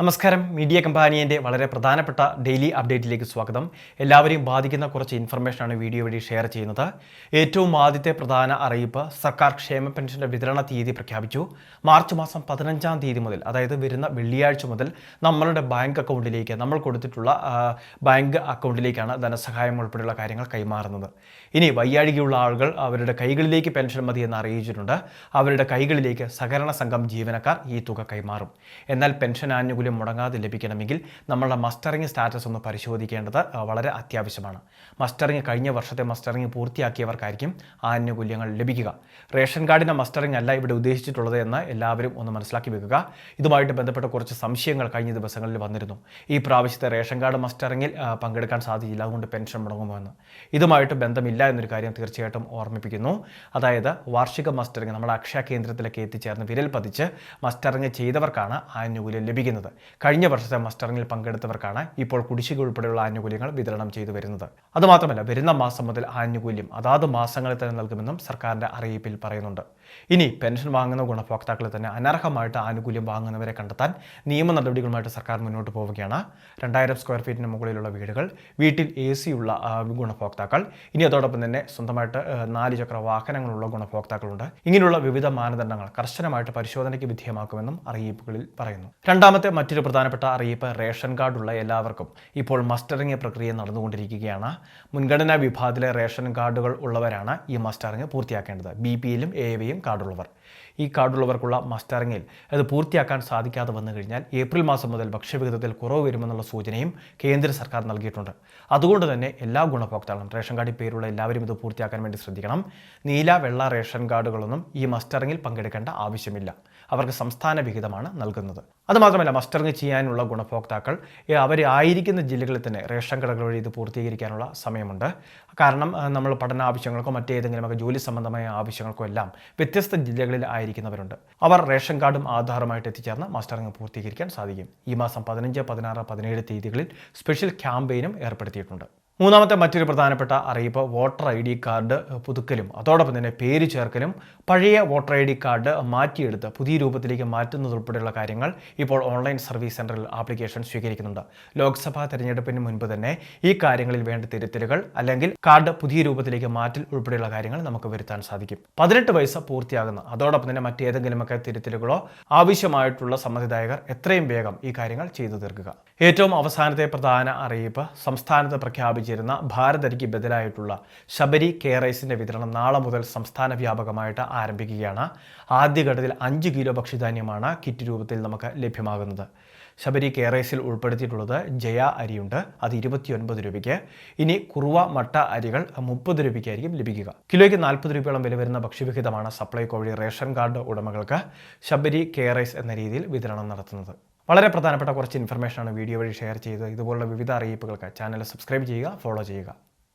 നമസ്കാരം. മീഡിയ കമ്പാനിയന്റെ വളരെ പ്രധാനപ്പെട്ട ഡെയിലി അപ്ഡേറ്റിലേക്ക് സ്വാഗതം. എല്ലാവരെയും ബാധിക്കുന്ന കുറച്ച് ഇൻഫർമേഷനാണ് വീഡിയോ വഴി ഷെയർ ചെയ്യുന്നത്. ഏറ്റവും ആദ്യത്തെ പ്രധാന അറിയിപ്പ് സർക്കാർ ക്ഷേമ പെൻഷന്റെ വിതരണ തീയതി പ്രഖ്യാപിച്ചു. മാർച്ച് മാസം പതിനഞ്ചാം തീയതി മുതൽ അതായത് വരുന്ന വെള്ളിയാഴ്ച മുതൽ നമ്മളുടെ ബാങ്ക് അക്കൗണ്ടിലേക്ക് നമ്മൾ കൊടുത്തിട്ടുള്ള ബാങ്ക് അക്കൗണ്ടിലേക്കാണ് ധനസഹായം ഉൾപ്പെടെയുള്ള കാര്യങ്ങൾ കൈമാറുന്നത്. ഇനി വയ്യാഴികയുള്ള ആളുകൾ അവരുടെ കൈകളിലേക്ക് പെൻഷൻ മതി എന്ന് അറിയിച്ചിട്ടുണ്ട്. അവരുടെ കൈകളിലേക്ക് സഹകരണ സംഘം ജീവനക്കാർ ഈ തുക കൈമാറും. എന്നാൽ പെൻഷൻ ആനുകൂല്യം മുടങ്ങാതെ ലഭിക്കണമെങ്കിൽ നമ്മളുടെ മസ്റ്ററിംഗ് സ്റ്റാറ്റസ് ഒന്ന് പരിശോധിക്കേണ്ടത് വളരെ അത്യാവശ്യമാണ്. മസ്റ്ററിംഗ് കഴിഞ്ഞ വർഷത്തെ മസ്റ്ററിംഗ് പൂർത്തിയാക്കിയവർക്കായിരിക്കും ആനുകൂല്യങ്ങൾ ലഭിക്കുക. റേഷൻ കാർഡിന്റെ മസ്റ്ററിംഗ് അല്ല ഇവിടെ ഉദ്ദേശിച്ചിട്ടുള്ളത് എന്ന് എല്ലാവരും ഒന്ന് മനസ്സിലാക്കി വെക്കുക. ഇതുമായിട്ട് ബന്ധപ്പെട്ട കുറച്ച് സംശയങ്ങൾ കഴിഞ്ഞ ദിവസങ്ങളിൽ വന്നിരുന്നു. ഈ പ്രാവശ്യത്തെ റേഷൻ കാർഡ് മസ്റ്ററിങ്ങിൽ പങ്കെടുക്കാൻ സാധിക്കില്ല അതുകൊണ്ട് പെൻഷൻ മുടങ്ങുമോ എന്ന്. ഇതുമായിട്ട് ബന്ധമില്ല എന്നൊരു കാര്യം തീർച്ചയായിട്ടും ഓർമ്മിപ്പിക്കുന്നു. അതായത് വാർഷിക മസ്റ്ററിങ് നമ്മുടെ അക്ഷയ കേന്ദ്രത്തിലേക്ക് എത്തിച്ചേർന്ന് വിരൽ പതിച്ച് മസ്റ്ററിങ് ചെയ്തവർക്കാണ് ആനുകൂല്യം ലഭിക്കുന്നത്. കഴിഞ്ഞ വർഷത്തെ മസ്റ്ററിങ്ങിൽ പങ്കെടുത്തവർക്കാണ് ഇപ്പോൾ കുടിശ്ശിക ഉൾപ്പെടെയുള്ള ആനുകൂല്യങ്ങൾ വിതരണം ചെയ്തു വരുന്നത്. അതുമാത്രമല്ല വരുന്ന മാസം മുതൽ ആനുകൂല്യം അതാത് മാസങ്ങളിൽ തന്നെ നൽകുമെന്നും സർക്കാരിന്റെ അറിയിപ്പിൽ പറയുന്നുണ്ട്. ഇനി പെൻഷൻ വാങ്ങുന്ന ഗുണഭോക്താക്കളെ തന്നെ അനർഹമായിട്ട് ആനുകൂല്യം വാങ്ങുന്നവരെ കണ്ടെത്താൻ നിയമ നടപടികളുമായിട്ട് സർക്കാർ മുന്നോട്ട് പോവുകയാണ്. രണ്ടായിരം സ്ക്വയർ ഫീറ്റിന് മുകളിലുള്ള വീടുകൾ വീട്ടിൽ എ സി ഉള്ള ഗുണഭോക്താക്കൾ ഇനി അതോടൊപ്പം തന്നെ സ്വന്തമായിട്ട് നാല് ചക്ര വാഹനങ്ങളുള്ള ഗുണഭോക്താക്കളുണ്ട്. ഇങ്ങനെയുള്ള വിവിധ മാനദണ്ഡങ്ങൾ കർശനമായിട്ട് പരിശോധനയ്ക്ക് വിധേയമാക്കുമെന്നും അറിയിപ്പുകളിൽ പറയുന്നു. രണ്ടാമത്തെ മറ്റൊരു പ്രധാനപ്പെട്ട അറിയിപ്പ് റേഷൻ കാർഡുള്ള എല്ലാവർക്കും ഇപ്പോൾ മസ്റ്ററിംഗ് പ്രക്രിയ നടന്നുകൊണ്ടിരിക്കുകയാണ്. മുൻഗണനാ വിഭാഗത്തിലെ റേഷൻ കാർഡുകൾ ഉള്ളവരാണ് ഈ മസ്റ്ററിംഗ് പൂർത്തിയാക്കേണ്ടത്. ബി പി എല്ലും എ വിയും കാർഡുള്ളവർ. ഈ കാർഡുള്ളവർക്കുള്ള മസ്റ്ററിങ്ങിൽ. അത് പൂർത്തിയാക്കാൻ സാധിക്കാതെ വന്നു കഴിഞ്ഞാൽ ഏപ്രിൽ മാസം മുതൽ ഭക്ഷ്യവിഹിതത്തിൽ കുറവ് വരുമെന്നുള്ള സൂചനയും കേന്ദ്ര സർക്കാർ നൽകിയിട്ടുണ്ട്. അതുകൊണ്ട് തന്നെ എല്ലാ ഗുണഭോക്താക്കളും റേഷൻ കാർഡിൽ പേരുള്ള എല്ലാവരും ഇത് പൂർത്തിയാക്കാൻ വേണ്ടി ശ്രദ്ധിക്കണം. നീല വെള്ള റേഷൻ കാർഡുകളൊന്നും ഈ മസ്റ്ററിങ്ങിൽ പങ്കെടുക്കേണ്ട ആവശ്യമില്ല. അവർക്ക് സംസ്ഥാന വിഹിതമാണ് നൽകുന്നത്. അതുമാത്രമല്ല മസ്റ്ററിങ് ചെയ്യാനുള്ള ഗുണഭോക്താക്കൾ അവർ ആയിരിക്കുന്ന ജില്ലകളിൽ തന്നെ റേഷൻ കടകൾ വഴി ഇത് പൂർത്തീകരിക്കാനുള്ള സമയമുണ്ട്. കാരണം നമ്മൾ പഠന ആവശ്യങ്ങൾക്കോ മറ്റേതെങ്കിലുമൊക്കെ ജോലി സംബന്ധമായ ആവശ്യങ്ങൾക്കോ എല്ലാം വ്യത്യസ്ത ജില്ലകളിൽ ആയിരിക്കുന്നവരുണ്ട്. അവർ റേഷൻ കാർഡും ആധാറുമായിട്ട് എത്തിച്ചേർന്ന് മസ്റ്ററിംഗ് പൂർത്തീകരിക്കാൻ സാധിക്കും. ഈ മാസം പതിനഞ്ച് പതിനാറ് പതിനേഴ് തീയതികളിൽ സ്പെഷ്യൽ ക്യാമ്പയിനും ഏർപ്പെടുത്തിയിട്ടുണ്ട്. മൂന്നാമത്തെ മറ്റൊരു പ്രധാനപ്പെട്ട അറിയിപ്പ് വോട്ടർ ഐ ഡി കാർഡ് പുതുക്കലും അതോടൊപ്പം തന്നെ പേര് ചേർക്കലും പഴയ വോട്ടർ ഐ ഡി കാർഡ് മാറ്റിയെടുത്ത് പുതിയ രൂപത്തിലേക്ക് മാറ്റുന്നതുൾപ്പെടെയുള്ള കാര്യങ്ങൾ ഇപ്പോൾ ഓൺലൈൻ സർവീസ് സെന്ററിൽ ആപ്ലിക്കേഷൻ സ്വീകരിക്കുന്നുണ്ട്. ലോക്സഭാ തെരഞ്ഞെടുപ്പിന് മുൻപ് തന്നെ ഈ കാര്യങ്ങളിൽ വേണ്ട തിരുത്തലുകൾ അല്ലെങ്കിൽ കാർഡ് പുതിയ രൂപത്തിലേക്ക് മാറ്റൽ ഉൾപ്പെടെയുള്ള കാര്യങ്ങൾ നമുക്ക് വരുത്താൻ സാധിക്കും. പതിനെട്ട് വയസ്സ് പൂർത്തിയാകുന്ന. അതോടൊപ്പം തന്നെ മറ്റേതെങ്കിലുമൊക്കെ തിരുത്തലുകളോ ആവശ്യമായിട്ടുള്ള സമ്മതിദായകർ എത്രയും വേഗം ഈ കാര്യങ്ങൾ ചെയ്തു തീർക്കുക. ഏറ്റവും അവസാനത്തെ പ്രധാന അറിയിപ്പ് സംസ്ഥാനത്ത് പ്രഖ്യാപിച്ചിരുന്ന ഭാരതരിക്ക് ബദലായിട്ടുള്ള ശബരി കെയറൈസിന്റെ വിതരണം നാളെ മുതൽ സംസ്ഥാന വ്യാപകമായിട്ട് ആരംഭിക്കുകയാണ്. ആദ്യഘട്ടത്തിൽ അഞ്ച് കിലോ ഭക്ഷ്യധാന്യമാണ് കിറ്റ് രൂപത്തിൽ നമുക്ക് ലഭ്യമാകുന്നത്. ശബരി കെയറൈസിൽ ഉൾപ്പെടുത്തിയിട്ടുള്ളത് ജയ അരിയുണ്ട് അത് ഇരുപത്തിയൊൻപത് രൂപയ്ക്ക്. ഇനി കുറുവ മട്ട അരികൾ മുപ്പത് രൂപയ്ക്കായിരിക്കും ലഭിക്കുക. കിലോയ്ക്ക് നാൽപ്പത് രൂപയോളം വില വരുന്ന ഭക്ഷ്യവിഹിതമാണ് സപ്ലൈ വഴി റേഷൻ കാർഡ് ഉടമകൾക്ക് ശബരി കെയറൈസ് എന്ന രീതിയിൽ വിതരണം നടത്തുന്നത്. വളരെ പ്രധാനപ്പെട്ട കുറച്ച് ഇൻഫർമേഷനാണ് വീഡിയോ വഴി ഷെയർ ചെയ്തത്. ഇതുപോലുള്ള വിവിധ അറിയിപ്പുകൾക്ക് ചാനൽ സബ്സ്ക്രൈബ് ചെയ്യുക ഫോളോ ചെയ്യുക.